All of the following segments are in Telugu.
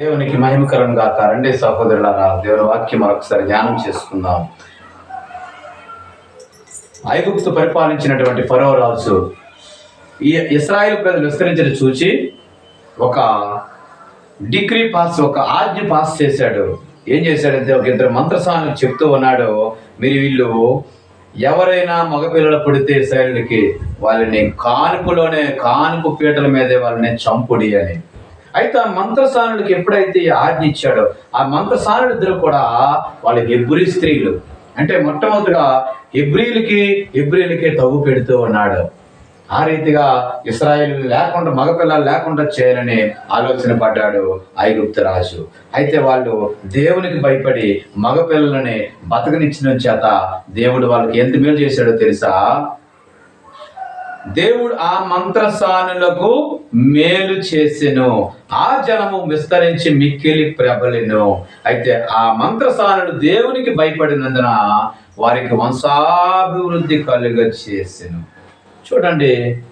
దేవునికి మహిమకరం గాక. రెండే సహోదరులారా దేవుని వాక్యం మరొకసారి ధ్యానం చేసుకుందాం. ఐగుప్తు పరిపాలించినటువంటి ఫరో రాజు ఈ ఇస్రాయేల్ ప్రజలు విస్తరించిన చూచి ఒక డిగ్రీ పాస్ ఒక ఆజ్ఞ పాస్ చేశాడు. ఏం చేశాడంటే ఒక ఇద్దరు మంత్రసానులు చెప్తూ ఉన్నాడు మీరు వీళ్ళు ఎవరైనా మగపిల్లలు పుడితే శైలికి వాళ్ళని కానుపులోనే కానుపు పీటల మీదే వాళ్ళని చంపుడి అని. అయితే ఆ మంత్రసానుడికి ఎప్పుడైతే ఆజ్ఞ ఇచ్చాడో ఆ మంత్రసానుడు ఇద్దరు కూడా వాళ్ళు హెబ్రి స్త్రీలు. అంటే మొట్టమొదటిగా ఎబ్రిలకి హెబ్రిలకి తవ్వు పెడుతూ ఉన్నాడు. ఆ రీతిగా ఇస్రాయేల్ లేకుండా మగపిల్లలు లేకుండా చేయాలని ఆలోచన పడ్డాడు ఐగుప్త రాజు. అయితే వాళ్ళు దేవునికి భయపడి మగపిల్లలని బతకనిచ్చిన చేత దేవుడు వాళ్ళకి ఎంత మేలు చేశాడో తెలుసా? దేవుడు ఆ మంత్రసానులకు మేలు చేసెను. ఆ జనము విస్తరించి మిక్కిలి ప్రబలెను. అయితే ఆ మంత్రసానులు దేవునికి భయపడినందున వారికి వంశాభివృద్ధి కలుగ చేసెను. చూడండి.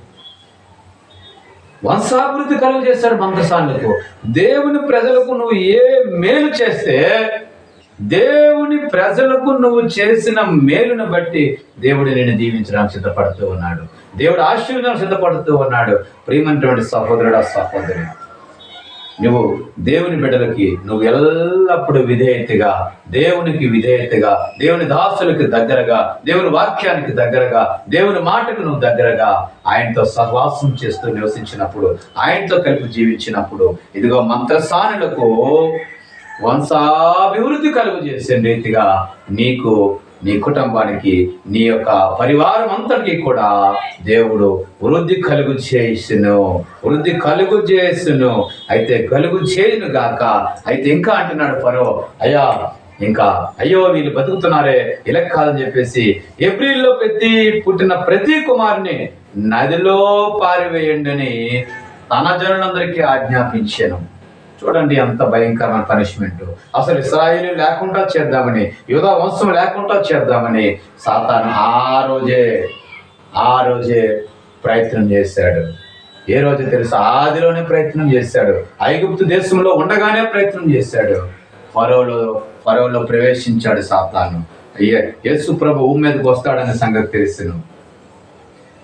వంశాభివృద్ధి కలుగ చేశాడు మంత్రసానులకు. దేవుని ప్రజలకు నువ్వు ఏ మేలు చేస్తే దేవుని ప్రజలకు నువ్వు చేసిన మేలును బట్టి దేవుడు నేను దీవించడానికి సిద్ధపడుతూ ఉన్నాడు. దేవుడు ఆశీర్వదం సిద్ధపడుతూ ఉన్నాడు. ప్రియమంటువంటి సహోదరుడు సహోదరి నువ్వు దేవుని బిడ్డలకి నువ్వు ఎల్లప్పుడూ విధేయతగా దేవునికి విధేయతగా దేవుని దాసులకు దగ్గరగా దేవుని వాక్యానికి దగ్గరగా దేవుని మాటకు నువ్వు దగ్గరగా ఆయనతో సహవాసం చేస్తూ నివసించినప్పుడు ఆయనతో కలిపి జీవించినప్పుడు ఇదిగో మంత్రసానులకు వంశాభివృద్ధి కలుగు చేసే. రీతిగా నీకు నీ కుటుంబానికి నీ యొక్క పరివారం అంతటికి కూడా దేవుడు వృద్ధి కలుగు చేయును వృద్ధి కలుగు చేసును. అయితే కలుగు చేయును గాక. అయితే ఇంకా అంటున్నాడు ఫరో అయ్యా ఇంకా అయ్యో వీళ్ళు బతుకుతున్నారే ఇలా కాదని చెప్పేసి ఏప్రిల్లో ప్రతి పుట్టిన ప్రతి కుమారుని నదిలో పారివేయండి అని తన జనులందరికీ ఆజ్ఞాపించాను. చూడండి అంత భయంకరమైన పనిష్మెంట్. అసలు ఇస్రాయిలు లేకుండా చేద్దామని యుధ వంశం లేకుండా చేద్దామని సాతాను ఆ రోజే ఆ రోజే ప్రయత్నం చేశాడు. ఏ రోజు తెలుసు? ఆదిలోనే ప్రయత్నం చేశాడు. ఐగుప్తు దేశంలో ఉండగానే ప్రయత్నం చేశాడు. ఫరోలో ఫరోలో ప్రవేశించాడు సాతాను. అయ్యే యేసు ప్రభు భూమి మీదకి వస్తాడనే సంగతి తెలుసును.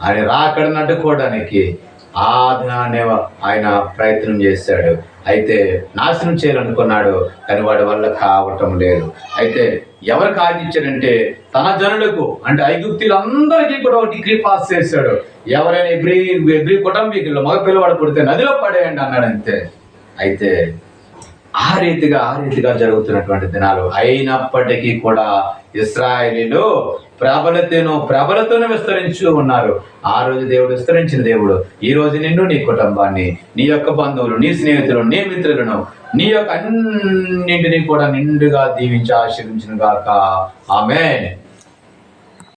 ఆయన రాకడని అడ్డుకోవడానికి ఆజ్ఞ అనే ఆయన ప్రయత్నం చేశాడు. అయితే నాశనం చేయాలనుకున్నాడు కానీ వాడి వల్ల కావటం లేదు. అయితే ఎవరికి ఆదించాడంటే తన జనులకు అంటే ఐగుప్తులందరికీ కూడా ఒక డిగ్రీ పాస్ చేశాడు. ఎవరైనా ఎబ్రి ఎబ్రి కుటుంబీకులు మగ పిల్లవాడు పుడితే నదిలో పడేయండి అన్నాడంతే. అయితే ఆ రీతిగా ఆ రీతిగా జరుగుతున్నటువంటి దినాలు. అయినప్పటికీ కూడా ఇస్రాయలీలు ప్రబలతను ప్రబలతను విస్తరించు ఉన్నారు. ఆ రోజు దేవుడు విస్తరించిన దేవుడు. ఈ రోజు నిన్ను నీ కుటుంబాన్ని నీ యొక్క బంధువులు నీ స్నేహితులు నీ మిత్రులను నీ యొక్క అన్నింటినీ కూడా నిండుగా దీవించి ఆశీర్వించిన గాక. ఆమె